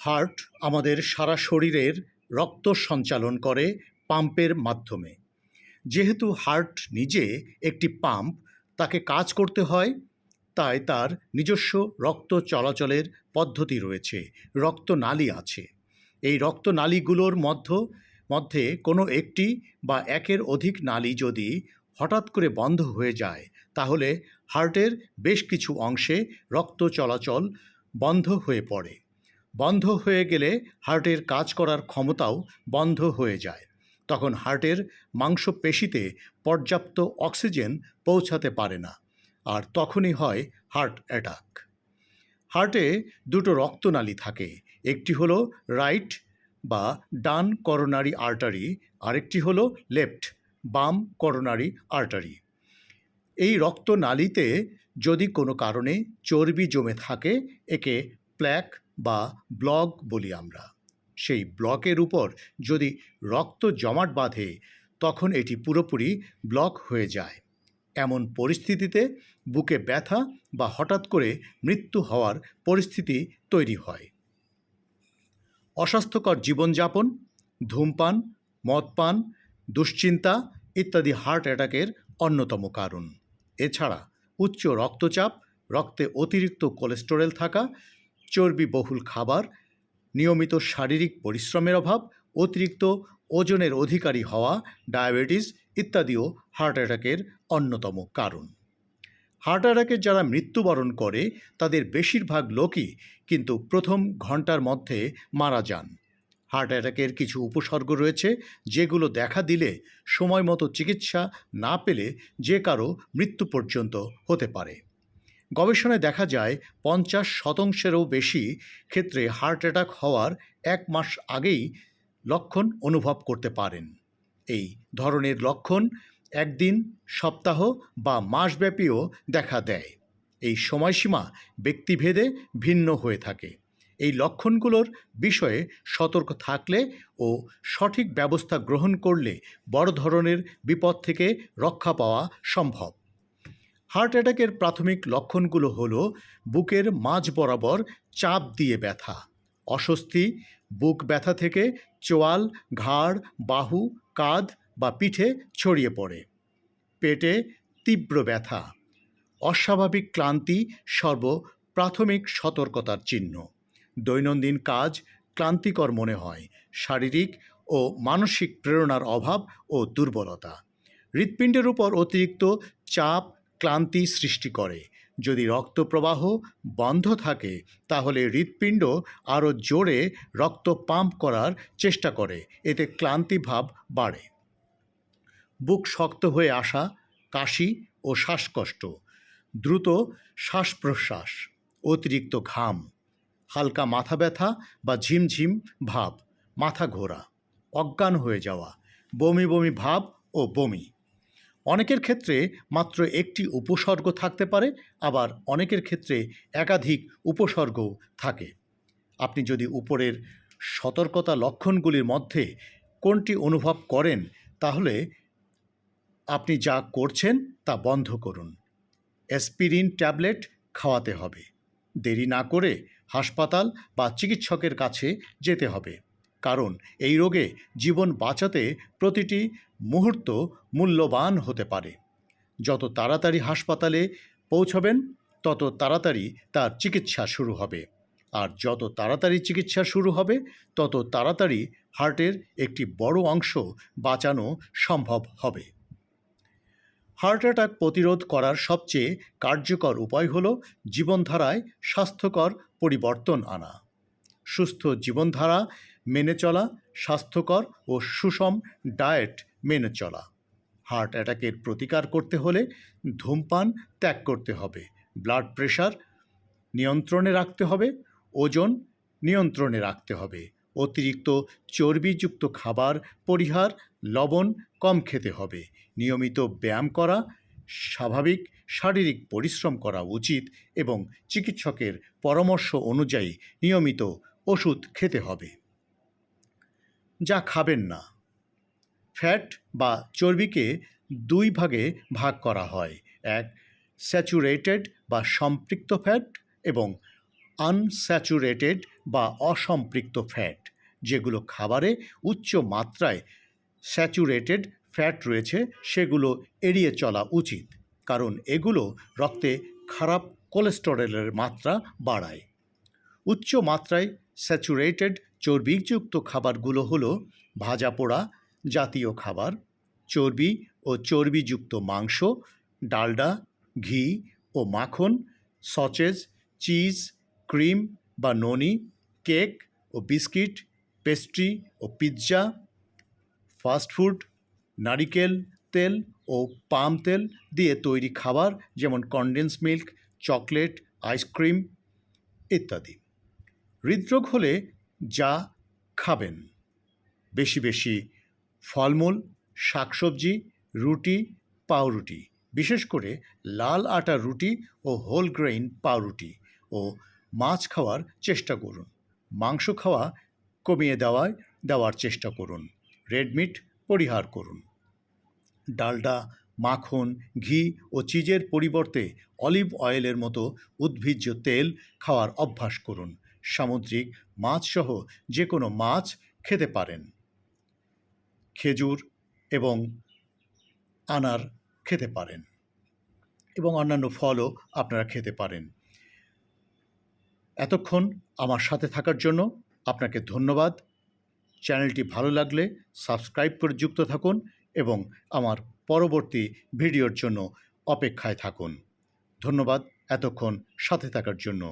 Heart আমাদের সারা শরীরের রক্ত সঞ্চালন করে পাম্পের মাধ্যমে। যেহেতু হার্ট নিজে একটি পাম্প, তাকে কাজ করতে হয়, তাই তার নিজস্ব রক্ত চলাচলের পদ্ধতি রয়েছে রক্তনালী আছে। এই রক্তনালীগুলোর মধ্য, মধ্যে কোনো একটি বা একের অধিক নালী যদি হঠাৎ করে বন্ধ হয়ে যায়, তাহলে হার্টের বেশ কিছু অংশে রক্ত চলাচল বন্ধ হয়ে পড়ে। বন্ধ হয়ে গেলে হার্টের কাজ করার ক্ষমতাও বন্ধ হয়ে যায়। তখন হার্টের মাংসপেশিতে পর্যাপ্ত অক্সিজেন পৌঁছাতে পারে না, আর তখনই হয় হার্ট অ্যাটাক। হার্টে দুটো রক্তনালী থাকে, একটি হলো রাইট বা ডান করোনারি আর্টারি, আরেকটি হলো লেফট বাম করোনারি আর্টারি। এই রক্তনালীতে যদি কোনো কারণে চর্বি জমে থাকে, একে প্ল্যাক বা ব্লক বলি আমরা। সেই ব্লকের উপর যদি রক্ত জমাট বাঁধে, তখন এটি পুরোপুরি ব্লক হয়ে যায়। এমন পরিস্থিতিতে বুকে ব্যথা বা হঠাৎ করে মৃত্যু হওয়ার পরিস্থিতি তৈরি হয়। অস্বাস্থ্যকর জীবনযাপন, ধূমপান, মদপান, দুশ্চিন্তা ইত্যাদি হার্ট অ্যাটাকের অন্যতম কারণ। এছাড়া উচ্চ রক্তচাপ, রক্তে অতিরিক্ত কোলেস্টেরল থাকা চর্বিবহুল খাবার, নিয়মিত শারীরিক পরিশ্রমের অভাব, অতিরিক্ত ওজনের অধিকারী হওয়া, ডায়াবেটিস ইত্যাদিও হার্ট অ্যাটাকের অন্যতম কারণ। হার্ট অ্যাটাকে যারা মৃত্যুবরণ করে, তাদের বেশিরভাগ লোকই কিন্তু প্রথম ঘণ্টার মধ্যে মারা যান। হার্ট অ্যাটাকের কিছু উপসর্গ রয়েছে, যেগুলো দেখা দিলে সময় মতো চিকিৎসা না পেলে যে কারও মৃত্যু পর্যন্ত হতে পারে। গবেষণায় দেখা যায় পঞ্চাশ শতাংশেরও বেশি ক্ষেত্রে হার্ট অ্যাটাক হওয়ার এক মাস আগেই লক্ষণ অনুভব করতে পারেন। এই ধরনের লক্ষণ একদিন, সপ্তাহ বা মাসব্যাপীও দেখা দেয়। এই সময়সীমা ব্যক্তিভেদে ভিন্ন হয়ে থাকে। এই লক্ষণগুলোর বিষয়ে সতর্ক থাকলে ও সঠিক ব্যবস্থা গ্রহণ করলে বড় ধরনের বিপদ থেকে রক্ষা পাওয়া সম্ভব। হার্ট অ্যাটাকের প্রাথমিক লক্ষণগুলো হল বুকের মাঝ বরাবর চাপ দিয়ে ব্যথা, অস্বস্তি, বুক ব্যথা থেকে চোয়াল, ঘাড়, বাহু, কাঁধ বা পিঠে ছড়িয়ে পড়ে, পেটে তীব্র ব্যথা, অস্বাভাবিক ক্লান্তি সর্ব প্রাথমিক সতর্কতার চিহ্ন, দৈনন্দিন কাজ ক্লান্তিকর মনে হয়, শারীরিক ও মানসিক প্রেরণার অভাব ও দুর্বলতা, হৃৎপিণ্ডের উপর অতিরিক্ত চাপ ক্লান্তি সৃষ্টি করে। যদি রক্ত প্রবাহ বন্ধ থাকে, তাহলে হৃৎপিণ্ড আরও জোরে রক্ত পাম্প করার চেষ্টা করে, এতে ক্লান্তি ভাব বাড়ে। বুক শক্ত হয়ে আসা, কাশি ও শ্বাসকষ্ট, দ্রুত শ্বাস প্রশ্বাস অতিরিক্ত ঘাম, হালকা মাথা ব্যথা বা ঝিমঝিম ভাব, মাথা ঘোরা, অজ্ঞান হয়ে যাওয়া, বমি বমি ভাব ও বমি। অনেকের ক্ষেত্রে মাত্র একটি উপসর্গ থাকতে পারে, আবার অনেকের ক্ষেত্রে একাধিক উপসর্গও থাকে। আপনি যদি উপরের সতর্কতা লক্ষণগুলির মধ্যে কোনটি অনুভব করেন, তাহলে আপনি যা করছেন তা বন্ধ করুন। অ্যাসপিরিন ট্যাবলেট খাওয়াতে হবে। দেরি না করে হাসপাতাল বা চিকিৎসকের কাছে যেতে হবে, কারণ এই রোগে জীবন বাঁচাতে প্রতিটি মুহূর্ত মূল্যবান হতে পারে। যত তাড়াতাড়ি হাসপাতালে পৌঁছবেন, তত তাড়াতাড়ি তার চিকিৎসা শুরু হবে। আর যত তাড়াতাড়ি চিকিৎসা শুরু হবে, তত তাড়াতাড়ি হার্টের একটি বড় অংশ বাঁচানো সম্ভব হবে। হার্ট অ্যাটাক প্রতিরোধ করার সবচেয়ে কার্যকর উপায় হল জীবনধারায় স্বাস্থ্যকর পরিবর্তন আনা। সুস্থ জীবনধারা মেনে চলা, স্বাস্থ্যকর ও সুষম ডায়েট মেনে চলা। হার্ট অ্যাটাকের প্রতিকার করতে হলে ধূমপান ত্যাগ করতে হবে। ব্লাড প্রেশার নিয়ন্ত্রণে রাখতে হবে। ওজন নিয়ন্ত্রণে রাখতে হবে। অতিরিক্ত চর্বিযুক্ত খাবার, পরিহার, লবণ কম খেতে হবে। নিয়মিত ব্যায়াম করা স্বাভাবিক শারীরিক পরিশ্রম করা উচিত এবং চিকিৎসকের পরামর্শ অনুযায়ী নিয়মিত ওষুধ খেতে হবে। যা খাবেন না। ফ্যাট বা চর্বিকে দুই ভাগে ভাগ করা হয়। এক, স্যাচুরেটেড বা সম্পৃক্ত ফ্যাট এবং আনস্যাচুরেটেড বা অসম্পৃক্ত ফ্যাট, যেগুলো খাবারে উচ্চ মাত্রায় স্যাচুরেটেড ফ্যাট রয়েছে, সেগুলো এড়িয়ে চলা উচিত, কারণ এগুলো রক্তে খারাপ কোলেস্টেরলের মাত্রা বাড়ায়। উচ্চ মাত্রায় স্যাচুরেটেড চর্বিযুক্ত খাবারগুলো হলো ভাজা পোড়া জাতীয় খাবার, চর্বি ও চর্বিযুক্ত মাংস, ডালডা, ঘি ও মাখন, সচেজ, চিজ, ক্রিম বা ননি, কেক ও বিস্কিট, পেস্ট্রি ও পিৎজা ফাস্টফুড নারিকেল তেল ও পাম তেল দিয়ে তৈরি খাবার যেমন কনডেন্স মিল্ক চকলেট আইসক্রিম ইত্যাদি। হৃদরোগ হলে যা খাবেন। বেশি বেশি ফলমূল, শাকসবজি, রুটি, পাউরুটি। বিশেষ করে লাল আটার রুটি ও হোল গ্রেইন পাউরুটি ও মাছ খাওয়ার চেষ্টা করুন। মাংস খাওয়া কমিয়ে দেওয়ায়, দেওয়ার চেষ্টা করুন। রেডমিট পরিহার করুন। ডালডা, মাখন, ঘি ও চিজের পরিবর্তে অলিভ অয়েলের মতো উদ্ভিজ্জ তেল খাওয়ার অভ্যাস করুন। সামুদ্রিক মাছসহ যে কোনো মাছ খেতে পারেন। খেজুর এবং আনার খেতে পারেন এবং অন্যান্য ফলও আপনারা খেতে পারেন। এতক্ষণ আমার সাথে থাকার জন্য আপনাকে ধন্যবাদ। চ্যানেলটি ভালো লাগলে সাবস্ক্রাইব করে যুক্ত থাকুন এবং আমার পরবর্তী ভিডিওর জন্য অপেক্ষায় থাকুন। ধন্যবাদ এতক্ষণ সাথে থাকার জন্য।